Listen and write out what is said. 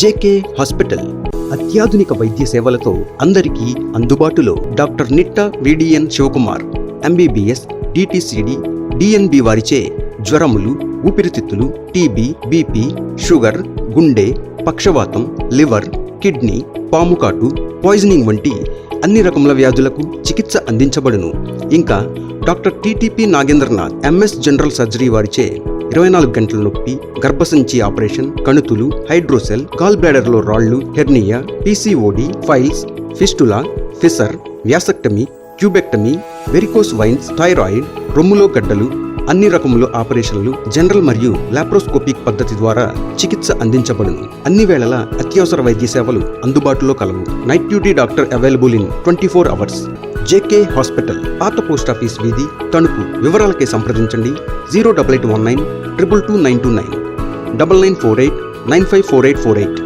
JK hospital అత్యాధునిక వైద్య సేవలతో అందరికీ అందుబాటులో doctor Nitta VDN Shivakumar MBBS DTCD DNB వారిచే జ్వరములు ఊపిరితిత్తులు టీబీ బీపీ షుగర్ గుండె పక్షవాతం లివర్ కిడ్నీ పాముకాటు పాయిజనింగ్ వంటి అన్ని రకముల వ్యాధులకు చికిత్స అందించబడును. ఇంకా doctor TTP Nagendranath MS general surgery వారిచే ఇరవై నాలుగు గంటల నొప్పి గర్భసంచి ఆపరేషన్ కణుతులు హైడ్రోసెల్ కాల్ బ్లాడర్లో రాళ్ళు hernia PCOD piles fistula fissure vasectomy tubectomy varicose veins thyroid రొమ్ములో గడ్డలు అన్ని రకముల ఆపరేషన్లు జనరల్ మరియు లాప్రోస్కోపిక్ పద్ధతి ద్వారా చికిత్స అందించబడును. అన్ని వేళలా అత్యవసర వైద్య సేవలు అందుబాటులో కలవు. Night duty doctor available in twenty four hours. JK hospital పాత పోస్ట్ ఆఫీస్ వీధి తణుకు. వివరాలకి సంప్రదించండి. Zero double eight one nine triple two nine two nine. Double nine four eight nine five four eight four eight.